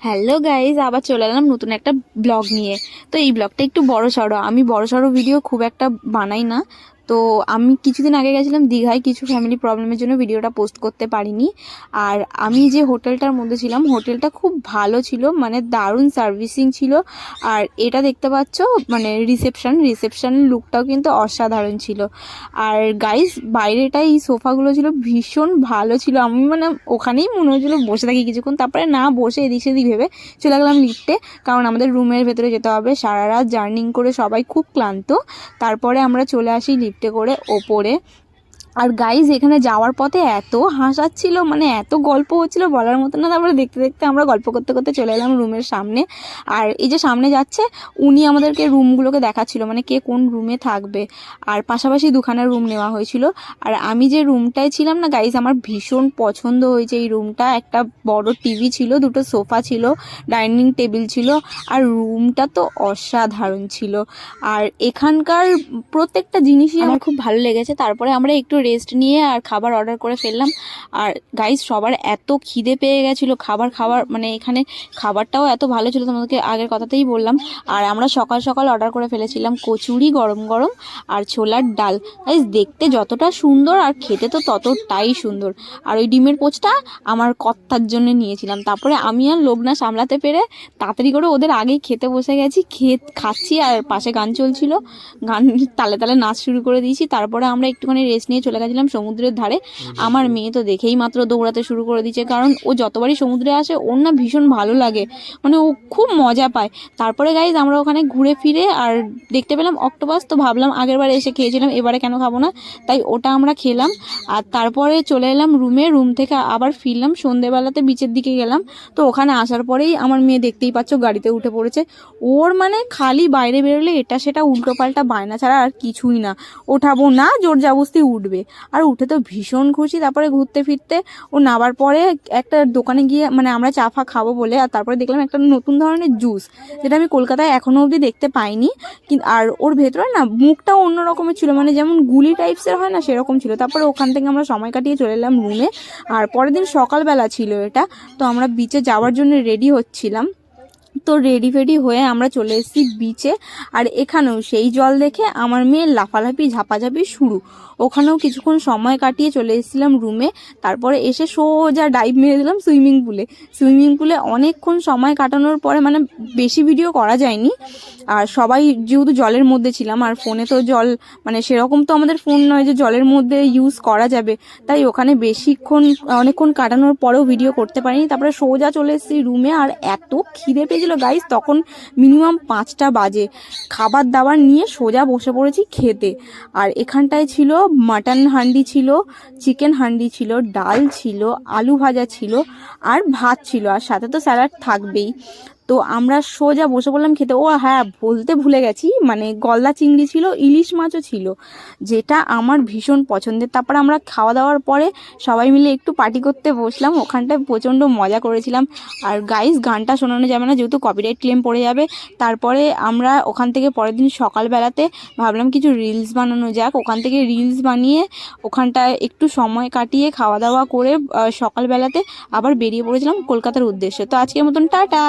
Hello guys আবার চলে এলাম নতুন একটা ব্লগ নিয়ে। তো এই ব্লগটা একটু বড় সড়ো আমি বড় সড়ো ভিডিও খুব একটা বানাই না। তো আমি কিছুদিন আগে গেছিলাম দীঘায়, কিছু ফ্যামিলি প্রবলেমের জন্য ভিডিওটা পোস্ট করতে পারিনি। আর আমি যে হোটেলটার মধ্যে ছিলাম হোটেলটা খুব ভালো ছিল মানে দারুণ সার্ভিসিং ছিল। আর এটা দেখতে পাচ্ছ মানে রিসেপশন রিসেপশন লুকটাও কিন্তু অসাধারণ ছিল। আর গাইজ বাইরেটা এই সোফাগুলো ছিল, ভীষণ ভালো ছিল। আমি মানে ওখানেই মনে হচ্ছিল বসে থাকি কিছুক্ষণ, তারপরে না বসে এদিক সেদিক ভেবে চলে গেলাম লিফটে কারণ আমাদের রুমের ভেতরে যেতে হবে, সারা রাত জার্নিং করে সবাই খুব ক্লান্ত। তারপরে আমরা চলে আসি লিফটে করে ওপরে আর গাইজ এখানে যাওয়ার পথে এত হাসাচ্ছিল মানে এত গল্প হচ্ছিল বলার মতো না। তারপরে দেখতে দেখতে আমরা গল্প করতে করতে চলে এলাম রুমের সামনে। আর এই যে সামনে যাচ্ছে উনি আমাদেরকে রুমগুলোকে দেখাচ্ছিল মানে কে কোন রুমে থাকবে। আর পাশাপাশি দুখানা রুম নেওয়া হয়েছিল। আর আমি যে রুমটায় ছিলাম না গাইজ আমার ভীষণ পছন্দ হয়েছে এই রুমটা। একটা বড় টিভি ছিল দুটো সোফা ছিল ডাইনিং টেবিল ছিল আর রুমটা তো অসাধারণ ছিল। আর এখানকার প্রত্যেকটা জিনিসই আমার খুব ভালো লেগেছে। তারপরে আমরা একটু রেস্ট নিয়ে আর খাবার অর্ডার করে ফেললাম। আর গাইজ সবার এত খিদে পেয়ে গেছিল, খাবার খাবার মানে এখানে খাবারটাও এত ভালো ছিল, তোমাদেরকে আগের কথাতেই বললাম। আর আমরা সকাল সকাল অর্ডার করে ফেলেছিলাম কচুরি গরম গরম আর ছোলার ডাল। গাইজ দেখতে যতটা সুন্দর আর খেতে তো ততটাই সুন্দর। আর ওই ডিমের পোচটা আমার কর্তার জন্য নিয়েছিলাম। তারপরে আমি আর লোক না সামলাতে পেরে তাড়াতাড়ি করে ওদের আগেই খেতে বসে গেছি, খেত, খাচ্ছি আর পাশে গান চলছিল। গান তালে তালে নাচ শুরু করে দিয়েছি। তারপরে আমরা একটুখানি রেস্ট নিয়ে গেছিলাম সমুদ্রের ধারে। আমার মেয়ে তো দেখেই মাত্র দৌড়াতে শুরু করে দিয়েছে কারণ ও যতবারই সমুদ্রে আসে ওর না ভীষণ ভালো লাগে। মানে ও খুব মজা পায়। তারপরে গাইজ আমরা ওখানে ঘুরে ফিরে আর দেখতে পেলাম অক্টোপাস তো ভাবলাম আগের বারে এসে খেয়েছিলাম এবারে কেন খাব না? তাই ওটা আমরা খেলাম। আর তারপরে চলে এলাম রুমে রুম থেকে আবার ফিরলাম সন্ধেবেলাতে বিচের দিকে গেলাম। তো ওখানে আসার পরেই আমার মেয়ে দেখতেই পাচ্ছ গাড়িতে উঠে পড়েছে। ওর মানে খালি বাইরে বেরোলে এটা সেটা উল্টো পাল্টা বায়না ছাড়া আর কিছুই না। ওঠাবো না জোর জাবস্তি উঠবে। আর উঠে তো ভীষণ খুশি, তারপরে ঘুরতে ফিরতে ও নাবার পরে একটা দোকানে গিয়ে মানে আমরা চা ফা খাব বলে, আর তারপরে দেখলাম একটা নতুন ধরনের জুস, যেটা আমি কলকাতায় এখনও অবধি দেখতে পাইনি। কিন্তু আর ওর ভেতরে না মুখটাও অন্য রকমের ছিল মানে যেমন গুলি টাইপসের হয় না সেরকম ছিল। তারপরে ওখান থেকে আমরা সময় কাটিয়ে চলে এলাম রুমে আর পরের দিন সকালবেলা ছিল এটা, তো আমরা বিচে যাওয়ার জন্য রেডি হচ্ছিলাম। তো রেডি ফেডি হয়ে আমরা চলে এসেছি বিচে আর এখানেও সেই জল দেখে আমার মেয়ের লাফালাফি, ঝাপাঝাপি শুরু। ওখানেও কিছুক্ষণ সময় কাটিয়ে চলে এসেছিলাম রুমে তারপরে এসে সোজা ডাইভ মেরে দিলাম সুইমিং পুলে সুইমিং পুলে অনেকক্ষণ সময় কাটানোর পরে মানে বেশি ভিডিও করা যায়নি। আর সবাই যেহেতু জলের মধ্যে ছিলাম, আর ফোনে তো জল মানে সেরকম তো আমাদের ফোন নয় যে জলের মধ্যে ইউজ করা যাবে। তাই ওখানে বেশিক্ষণ, অনেকক্ষণ কাটানোর পরেও ভিডিও করতে পারিনি। তারপরে সোজা চলে এসেছি রুমে আর এত খিদে পেয়েছিল গাইস, তখন মিনিমাম পাঁচটা বাজে। খাবার দাবার নিয়ে সোজা বসে পড়েছি খেতে। আর এখানটায় ছিল মাটন হান্ডি ছিল, চিকেন হান্ডি ছিল, ডাল ছিল, আলু ভাজা ছিল, আর ভাত ছিল। আর সাথে তো স্যালাড থাকবেই। তো আমরা সোজা বসে পড়লাম খেতে। ও হ্যাঁ বলতে ভুলে গেছি। মানে গলদা চিংড়ি ছিল, ইলিশ মাছও ছিল, যেটা আমার ভীষণ পছন্দের। তারপর আমরা খাওয়া দাওয়ার পরে সবাই মিলে একটু পার্টি করতে বসলাম। ওখানটায় প্রচণ্ড মজা করেছিলাম। আর গাইস গানটা শোনানো যাবে না, যেহেতু কপিরাইট ক্লেম পড়ে যাবে। তারপরে আমরা ওখান থেকে পরের দিন সকালবেলাতে ভাবলাম কিছু রিলস বানানো যাক। ওখান থেকে রিলস বানিয়ে ওখানটায় একটু সময় কাটিয়ে খাওয়া দাওয়া করে সকালবেলাতে আবার বেরিয়ে পড়েছিলাম কলকাতার উদ্দেশ্যে। তো আজকের মতন, টাটা!